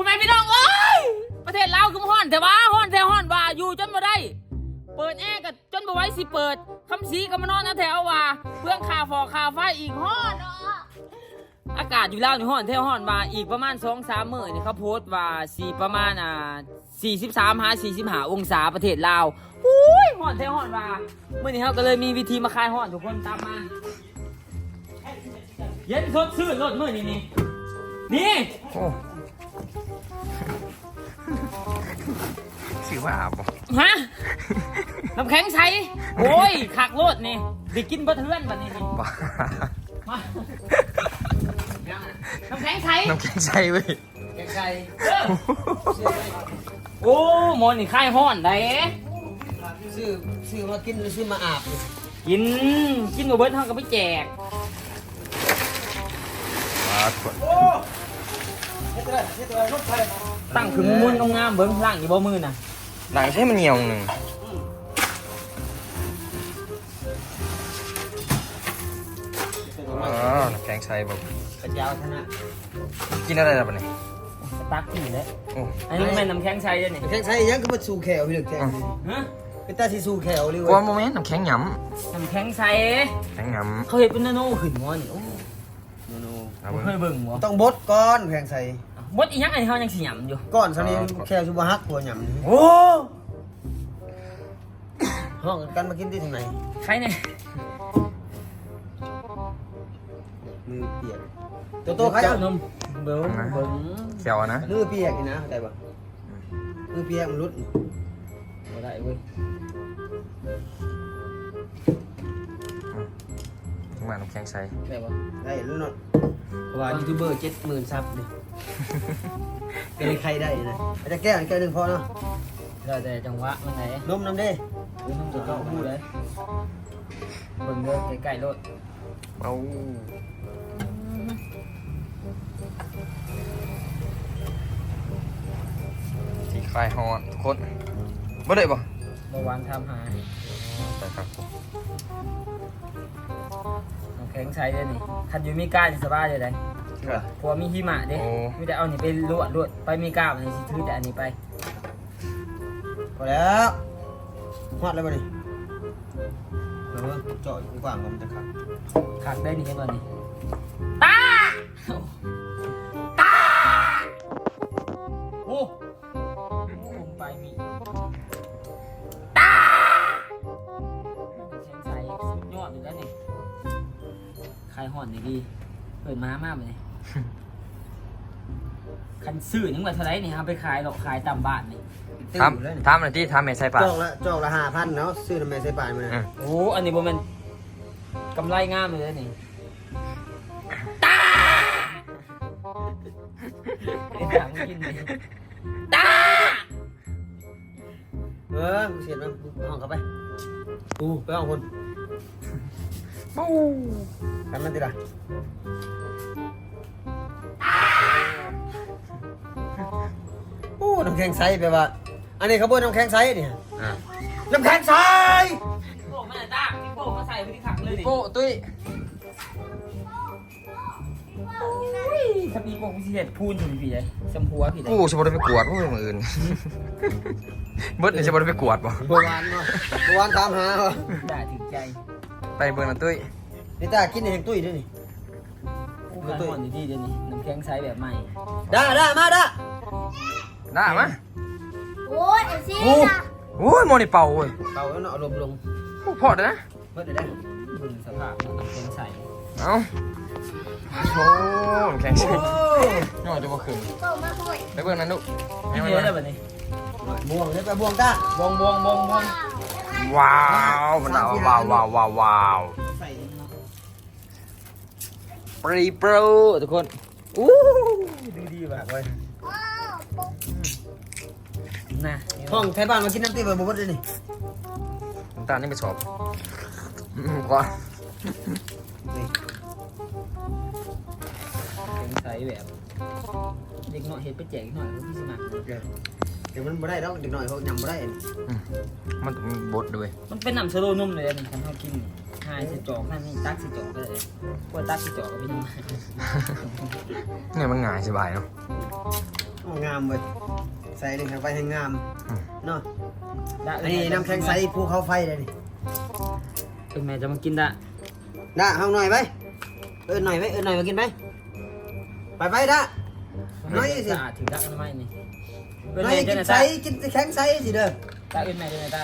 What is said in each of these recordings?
พ่อแม่พี่น้องเอ้ยประเทศลาวคือมันฮ้อนแต่ว่าฮ้อนแต่ฮ้อนว่าอยู่จนบ่ได้ เปิดแอร์กับจนบ่ไหว้สิเปิดคำสีก็มานอนนะแถวว่าเพื่องคาฟอคาไฟอีกฮ้อนอากาศอยู่แล้วนี่ฮ้อนแถวฮ้อนว่าอีกประมาณ2 3มื้อนี่เขาโพสต์ว่าสีประมาณอ่า43หา45องศาประเทศลาวอุ้ยฮ้อนแถวฮ้อนว่ามื้อนี้เฮาก็เลยมีวิธีมาคลายฮ้อนทุกคนตามมาเย็นสดชื่นรถมื้อนี้นี่นี่ โอ้ ชื่อว่าอาบบ่ฮะน้ำแข็งใสโอ้ยขักโลดนี่ได้กินบะเทือนบัดนี้นี่บ้ามาน้ำแข็งใสน้ำแข็งใส่เว้ยแข็งใสเออโอ้หมอนี่คลายห้อนได้ซื้อซื้อมากินหรือซื้อมาอาบกินกินบ่เบิดเฮาก็ไปแจกมาทุกคนเฮ็ดอะไรเฮ็ดอะไรรถไฟตั้งขึ้นม้วนๆงามๆเบิ่งล่างอยู่บ่มือน่ะ หลังใช่มันเหนียวหนึ่งอ๋อน้ำแข็งใส่บ่กระเจ้าธนะกินอะไรล่ะบัดนี้สตักนี่แหละโอ้อันนี้มันเป็นน้ำแข็งใสเด้อนี่แข่งใช้ยังก็มาสู่แขวพี่ลึกแข่งฮะเป็นตาสิสู่แขวเลยกลัวเว้ยโมเมนต์น้ำแข็งหยน้ำแข็งใสำแข็งหยเขาเห็นเป็นนาโนขึ้นหมอนี่โอ้ำเอาบ่เบิ่งเคยเบิ่งบ่ต้องบดก้อนแข่งใส่ บดอีหยังอันนี้เฮายังสิหยำอยู่ ก้อนสนี้แขวชุบฮักหัวหยำโอ้ห้องกันมากินที่ทางไหนใครเนี่ยมือเปียกตัวโตใครเจ้าอะนมเบิ้งเบิ้งเขียวอะนะมือเปียกนี่นะได้ปะมือเปียกมันรุดบ่ได้เว้ย ถึงมาน้ำแข็งใส่ได้บ่ได้แล้วเนาะเพราะว่ายูทูบเบอร์เจ็ดหมื่นซับนี่เป็นใครได้นะอาจจะแก้อันแก้หนึ่งพอเนาะได้แต่จังหวะมันไหนนมน้ำเด้เบิ้งจะเจาะหูเลยเบิ้งเด้อใกล้ๆรถเอาสีคลายฮอนทุกคนบ่ได้บ่เมื่อวานทำหาแต่ครับผมน้ำ แข็งใช้เด้อนี่คันอยู่มีก้าจะสบายเลยได้เพราะวามีหิมะเด้มีแต่เอานี่ไปลวดลวดไปมีก้ามันสิถือแต่อันนี้ไปพอแล้วฮอดแล้วป่ะนี่เออเจาะอยู่กว้างๆมันจะขัดคักได้นี่เห็นบ่นี่ตา นนี่ดีเปิดมามากเลยคันซื้อนึงว่าเท่าไหรนี่เอาไปขายหรอกขายตามบ้านนี่ตื้อทอยู่แล้วนี่ำทำหน่อยที่ทำเมใส่ปากจอกละจอกละห้าพันเนาะซื้อทำไมใส่ปลายมาอืนะมโอ้อันนี้บ่แมันกำไรงามเลยนี่ตาไอ้ถังกินนี่ตาเออกูเสียดมันห้องเข้าไปกูไปห้องคน ปูกันมันติดอะโอ้น้ำแข็งใสแปลว่า อันนี้เขาบอกน้ำแข็งใสเนี่ยอะน้ำแข็งใสโป่งมันตาพี่โป่งมาใส่ไปที่ถังเลยดิโก้ตุ้ยถ้ามีโป่งพิเศษพูนถึงพี่เลยชมพูอะพี่เลยกูจะบ่ได้ไปกวดพวกมืออื่นเบิดนี่จะบ่ได้ไปกวดบ่เมื่อวานเนาะเมื่อวานตามหาเหรอด่าถึงใจ ไปเบิ่งนะตุ้ยนี่ตากินในแห่งตุ้ยด้วยนี่กูขายห่อนอยู่ดีเดี๋ยวนี้น้ำแข็งใสแบบใหม่ได้ได้มาได้ได้มะโอ้ยไอ้ซีโอ้น่ะโอ้ยโมนี่เป่าเว้ยเป่าแล้วเนาะลมลงโอ้พอดนะเมื่อได้ได้เบิ่งสภาพน้ำแข็งใสเอาโอ้แข็งใส่โอ้น้อยจะบ่ขึ้นเปิดมาห่วยไปเบิ่งนั่นลูกไม่ให้เยมันอะมาเลยแบบนี้บวงเลยไปบวงตาบองบองบองบอง ว้าวมันเอาว้าวว้าวว้าวว้าวใส่เนาะปรีโปรทุกคนอู้ดีดีแบบไว้ว้าวปุ๊บน่ะห้องไทยบ้านมากินน้ำตีแบบบุบเลยนี่น้ำตาลนี่ไปสอบอืมก่อนนี่แข็งใสแบบเด็กน้อยเห็ดไปแจกหน่อยพี่สมัคร เดี๋ยวมันบ่ได้แล้วเด็กหน่อยเขายำบ่ได้มันต้องมีบดด้วยมันเป็นน้ำสโลนุ่มเลยนี่ทำให้กินหายสิจอกนั่นนี่ตักสิจอกก็เลยพวกตักสิจอกก็ไม่ทำไมเนี่ยมันง่ายสบายเนาะโอ้งามเว้ยใส่นี่แข็งไฟให้งามเนาะได้อันนี้น้ำแข็งใสภูเขาไฟเลยนี่เอ็งแม่จะมากินได้ด่าห้องหน่อยไปเอินหน่อยไปเอินหน่อยมากินไปไปไปด่าน้อยสิสะอาดถึงได้กันไหมนี่เอ็งหน่อยแม่กิจะนไหนใสตากินแข็งใสสิเด้อตาเอ็งแม่จะไหนตา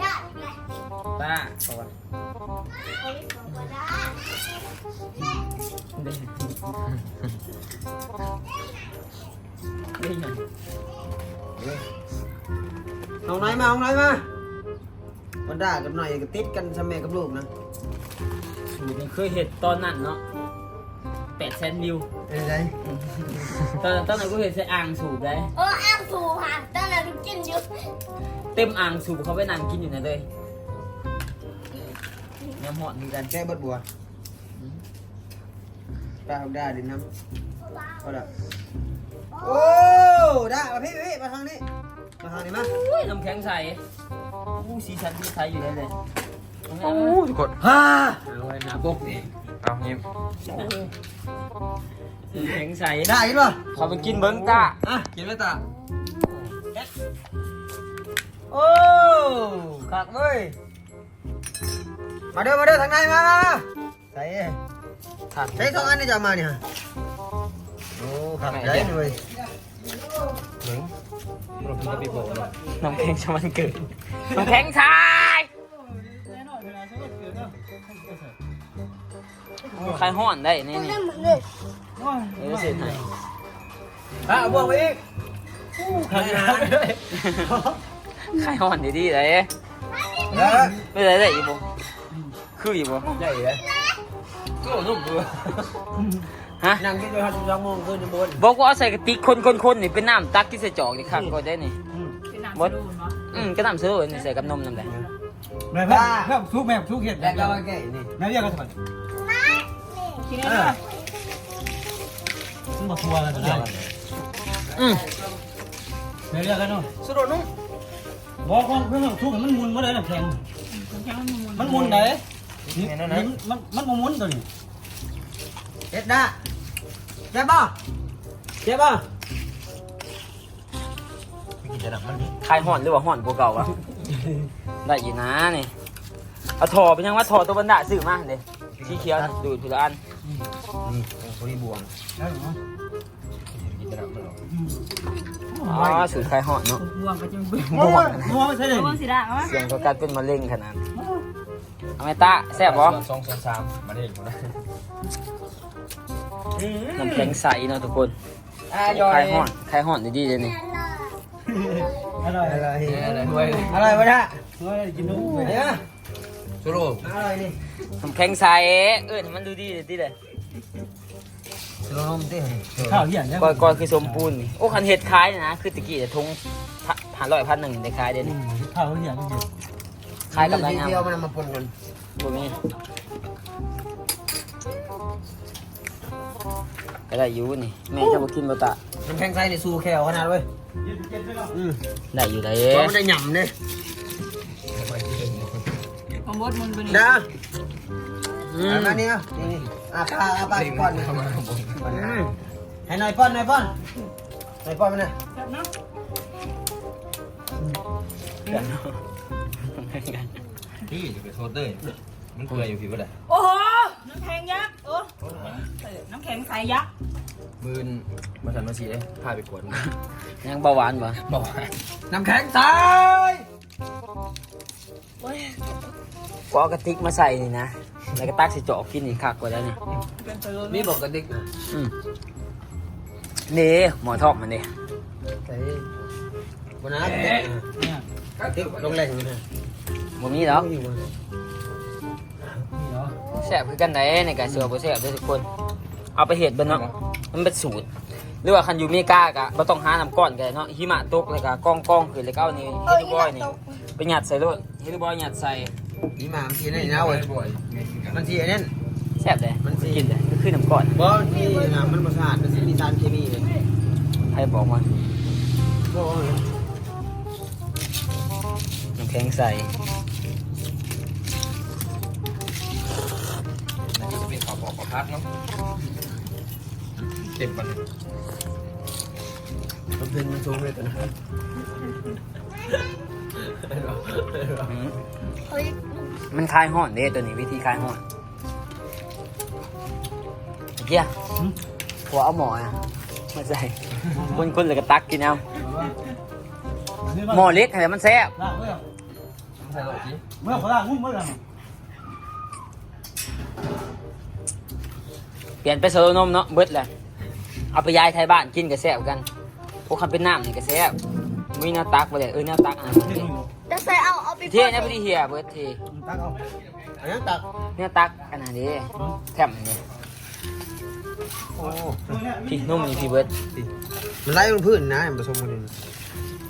ได้ไงตาบอกว่าไอ้ของก็ได้ได้ได้ยังห้องหน่อยมาห้องหน่อยมาวันด่ากับหน่อยก็ติดกันสมัยกับลูกนะ สูตรนี้เคยเห็นตอนนั้นเนาะ แปดแสนวิวเป็นไงตอนตอนนั้นกูเห็นใส่อ่างสูบได้เอออ้างสูผ่านตั้งแต่ลูกกินอยู่เต็มอ่างสูบเขาไปนั่งกินอยู่นะเลยน้ำหอดมีกันแก้เบิดบัวด่าด่าดินน้ำเอาละโอ้ด่ามาพี่พี่มาทางนี้มาทางนี้มาอุ้ยน้ำแข็งใสอู้สีสันสีใสอยู่ได้เลยเอาไง โอ้เอาไงทุกคนฮ่าเอาไว้หนาปุ๊กนี่เอายิ้มน้ำแข็งใสได้กินป่ะเขาไปกินเบิ้งตาอะกินไหมตาโอ้ขักเว้ยมาเด้อมาเด้อทางในมามามาใส่ขาดใส่สองอันนี่จะเอามาเนี่ยโอ้ขักได้เลยเหมือนเรากินกะปิโบะเนาะน้ำแข็งชะมันเกิดน้ำแข็งใสใครห่อนได้นี่นี่นั่นเหมือนเลยเออเสร็จไหนอะบวกไปอีกขันใครห่อนดีๆเลยแล้วไม่ได้ได้อีบ่คืออีบ่ใหญ่เลยโอ้นุ่มเลยฮะนั่งกินไปห้าสิบสองโมงขึ้นบนบอกว่าเอาใส่กระติกคนๆๆนี่เป็นน้ำตักที่ใส่จอกนี่ข้างก็ได้นี่บดอืมก็น้ำซื้อนี่ใส่กับนมนั่นแหละแม่เพิ่มเพิ่มทุกแม่ทุกเห็ดแล้วก็มาแก่นี่แม่เรียกกันสั กคนกินเออมึงบอกทัวร์กันได้อืมแม่เรียกกันเนาะสุดนุ่มบอกก่อนเพิ่มทุกมันมุนมาเลยน้ำแข็งมันมุนไหนมันมันมันมุนตัวนี้เอ็ดด้าเจ็บป่ะเจ็บป่ะกินจะหนักมันดิใครห่อนหรือว่าห่อนกว่าเก่าวะได้อยู่นะนี่เอาถอเป็นยังว่าถอตัวบรรดาซื้อมาเด้สีเขียวนี่ดูดทีละอัน นี่โอ้ยบวงได้หรอกินจะหนักมันหรออ๋อสูตรใครห่อนเนาะบวงบวงไม่ใช่เลยเสียงเขาการเป็นมะเร็งขนาดนั้นเอาไหมตาแซ่บบ่สองสองสามมาได้หมดนะน้ำแข็งใสเนาะทุกคนอะใครห่อนใครห่อนดีๆเลยนี่อร่อยอะไรอะไรด้วยอะไรวะเนี่ยอร่อยกินนุ่มเดี๋ยวสุโร่อะไรนี่น้ำแข็งใสเอ้ยมันดูดีดีเลยสุด นุ่มที่ข้าวเหี้ยเนี่ยก้อยก้อยคือสมปูนนี่โอ้คันเห็ดคล้ายนะคือตะกี้จะทงผ่านร้อยพันหนึ่งได้คล้ายเด่นข้าวเหี้ยจริงคล้ายกับไรทีงามเดียวมันมาปนกันตัวนี้ก็ได้อยู่นี่แม่จะมากินบะตะน้ำแข็งใสนี่สู้แขวขนาดเว้ยอืมได้อยู่ได้เพราะมันได้หย่ำเนี่ยนะเอามานี่เอานี่นี่อะปลาเอาปลาอีกก้อนหนึง เข้ามาข้างบนให้หน่อยป้อนหน่อยป้อนหน่อยป้อนมันนะพี่จะไปโทษเต้ยมันเปื่อยอยู่ผิวก็ได้โอ้โห น้ำแข็งยักษ์โอ้น้ำแข็งใสยักษ์มืนมาสันมาสีเลยพาไปกวดยังเบาหวานปะบอกว่าน้ำแข็งใสก็เอากระติกมาใส่นี่นะ แล้วก็ตักใส่จอกกินนี่คักกว่าได้นี่มีบอกกระดิกนะอืมนี่หมอทอกมันนี่ใส่บนน้ำกระดิกนะเนี่ยกระดิกลงแรงนะบ่มีแล้วอยู่บนนี่เหรอแซ่บคือกันไหนในการเสือบ่แซ่บเด้อทุกคน เอาไปเห็ดเบิ่งเนาะมันเป็นสูตรหรือว่าคันอยู่อเมริกากะบ่ต้องหาน้ำก้อนกันเนาะหิมะตกแล้วก็กองกองๆขึ้นแล้วก็เอานี่เฮดบอยนี่ไปหยัดใส่รถเฮดบอยหยัดใส่นี่มามันทีนี่นะเว้ยบ่อย มันทีอันนั้น แซ่บเลยมันสิ กินเลยก็คือน้ำก้อนเพราะมันทีนะมันประสาทมันสิมีสารเคมีเลยใครบอกมาพวกมันน้ำแข็งใส่นั่นก็จะเป็นข้าวบอกข้าวพัดเนาะเต็มมันเลยมันเป็นมันสูงเลยตัวนะ เฮ้ยมันคลายห่อนเด้ตัวนี้วิธีคลายห่อนเกียหัวเอาหมออะมาใส่คนคนเลยก็ตักกินเอาหมอเล็กอะไรมันแซ่บล่างเมื่อใส่หลอดสิเมื่อขอล่างงุ้มเมื่อไหร่เปลี่ยนไปโซโลนมเนาะเบิดเลยเอาไปยายไทยบ้านกินก็แซ่บกันพวกคำเป็นน้ำนี่ก็แซ่บ มีหน้าตักไปเลยเออหน้าตักอะจะใส่เอาเอาไปเท่นะพอดีเฮียเบิดเทตักเอาอันนี้ตักหน้าตักอันนั้นดิแถมนี่โอ้พี่นุ่มนี่พี่เบิดมันไล่บนพื้นนะมันผสมกันเลย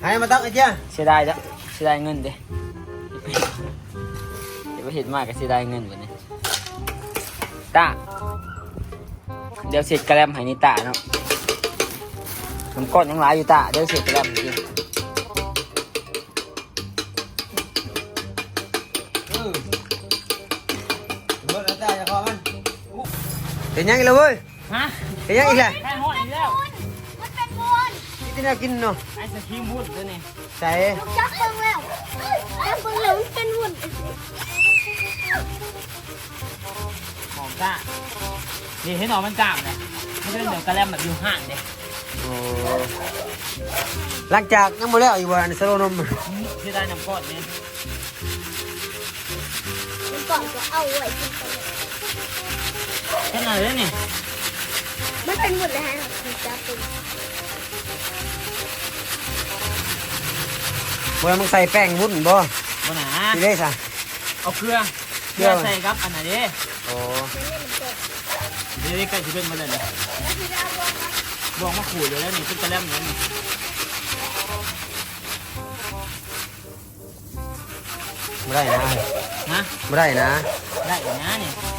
ให้มาตักไอ้เจ้าเสียดายจ้ะเสียดายเงินเด้เดี๋ยวไปเห็นมากก็เสียดายเงินวันนี้ตาเดี๋ยวเสร็จกระแลมให้นี่ตาเนาะมันก้อนยังหลายอยู่ตาเดี๋ยวเสร็จกระแลมจริง เห็นยังอีกแล้วเว้ยฮะเห็นยังอีกแล้วแค่ห่ออีกแล้วมันเป็นมูลกินได้กินเนาะไอศครีมวุ้นตัวนี้ใส่ลูกจักเบิ่งแล้วจักเบิ่งแล้วมันเป็นมูลหอมจ้านี่ให้หนอนมันกล้ามเลยไม่ได้เดี๋ยวกระแลมแบบอยู่ห่างเด้โอ้หลังจากยังบ่แล้วอยู่บ่อันสโลนมเสียดายน้ำก้อนนี่มันก่อนก็เอาไว้กินไป เลยแค่นั้นเลยนี่มันเป็นมูลเลยฮะลูกจักเบิ่งบ่แล้วมึงใส่แป้งวุ้นบ่บนหนาสิได้ซะเอาเกลือเกเกลืลืออใส่ครับอันไหนเด้โอ้เดี๋ยวนี้ใกล้จะเป็นมาเลยนี่บวงมาขูดเลยแล้วนี่เป็นกระแลมเลยนี่บ่ได้นะนะบ่ได้นะ ได้อยู่นะนี่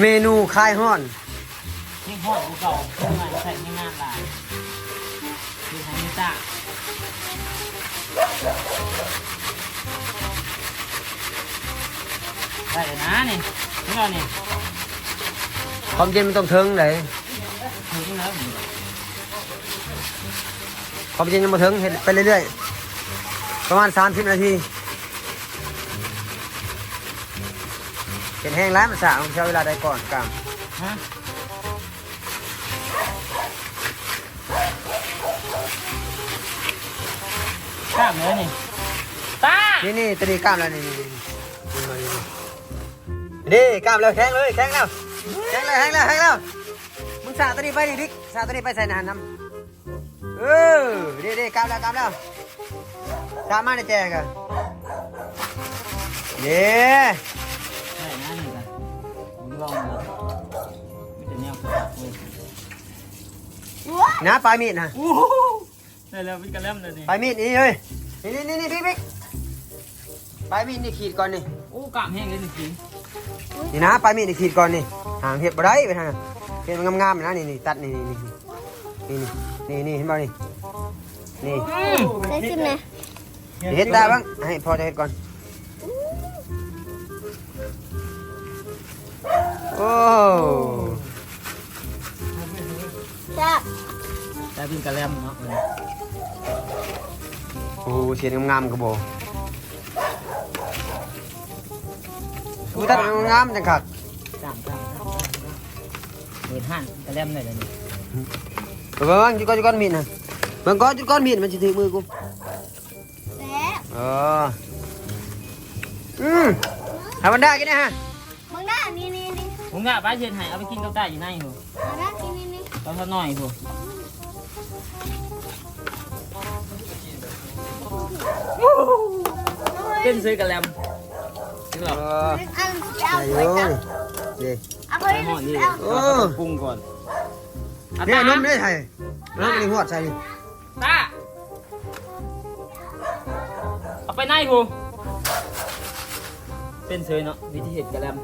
เมนูคลายห้อนที่ห่อดกูเก่าทำไมใส่ไม่งานหลายดูทางนี้จ้าได้เลยนะนี่นี่เรานี่ความเย็นมันต้องถึงเลยถึงแล้วนี่ความเย็นยังมาถึงเห็นไปเรื่อยๆ ประมาณ 30 นาที เห็นแห้งแล้วมันสะมันใช้เวลาใดก่อนกลางฮะกล้ามเลยนี่ตานี่นี่ตัวนี้กล้ามแล้วนี่นี่นี่นี่กล้ามแล้วแข็งเลยแข็งแล้วแข็งแล้วแข็งแล้วแข็งแล้วมึงสาตัวนี้ไปดิดิกสาตัวนี้ไปใส่นานน้ำเออดีดีกล้ามแล้วกล้ามแล้วสามารถได้แจงกันเย้ได้นะนี่กันผมล องดูไม่แต่แนวกระดับเลยนะปลายมีดนะโอ้โหได้แล้วเป็นกระเล่มเลยนี่ปลายมีดนี่เลยนี่นี่นี่นี่พี่พี่ปลายมีดนี่ขีดก่อนนี่โอ้กล้ามแห้งเลยจริงนี่นะปลายมีดนี่ขีดก่อนนี่หางเห็ดบ่ได้ไปทางนั้นเห็ดมันงามๆนะนี่นี่ตัดนี่นี่นี่นี่นี่นี่เห็นบ่นี่นี่ได้ซิมเลยเห็ดได้บ้างให้พอจะเห็ดก่อน โอ้จักได้เป็นกระเล่มเนาะโหเสียงงามๆกระโบกูตัดงามๆจังคักจามจามจามเปิดห้างกระเล่มเลยเดี๋ยวนี้เบิ่งจุดก้อนจุดก้อนมีดนะเบิ่งก้อนจุดก้อนมีดมันจะถึงมือกูแล้วเอออืมธรรมดากินนะฮะมึงได้นี่นี่นี่ ผมกะป้าเช็ดให้เอาไปกินกับไก่อยู่ในหัวเอาได้นี่นี่นี่ตอนสักหน่อยหัวเป็นซื้อกระเล่มจริงเหรเออออันจะใส่เอาอไปยู่จับนี่เอาไปใส่ห่อนี่เอาโอ้ปรุงก่อนอะเนี่ยตานมได้ไทยน้ำนี่หวดใส่นี่ตาเอาไปไหนกูเป็นเซยเนาะวิธีเห็ดกระเล่ม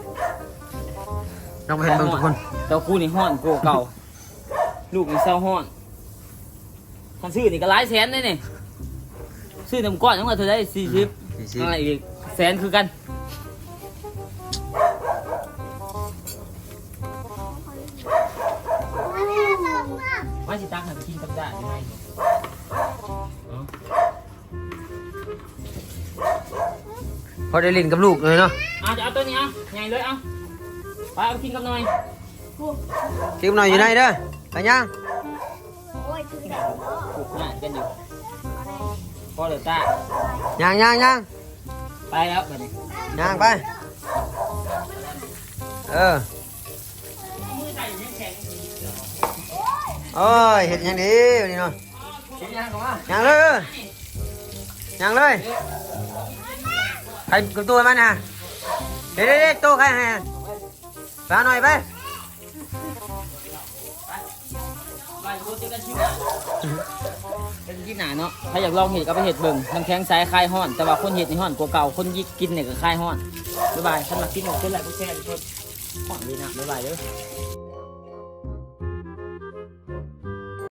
เราไปเห็นเบิ่งทุกคนเต้าคู่นี่ห้อนโกูเก่า ลูกนี่เศร้าห้อนคันซื้อนี่ก็หลายแสนเลยนี่ซื้อน้ำก้อนยังไงเธอได้สี่สิบสี่สิอะไรอีกแสนคือกันว่าสิตักหันกินกับได้ไหมไงพอได้เล่นกับลูกเลยเนาะเอาจะเอาตัวนี้เอาใหญ่เลยเอา ไปเอากินกับหน่อยคิมหน่อยอยู่ไหนเด้อไปย่างโอ้ยถึงได้ปลูกง่าย ไปหน่อยไปเอาหน่อยไปไปโคตรกันชิวเป็นที่หนาเนาะถ้าอยากลองเห็ดก็ไปเห็ดเบิ่งน้ำแข็งใสคลายห้อน แต่ว่าคนเห็ดนี่ห้อนกว่าเก่าคนยิกกินเนี่ยก็คลายห้อนบ๊ายบายฉันมากินหมดเป็นไรก็แช่ทุกคนห้อนดีนะบ๊ายบายเด้อ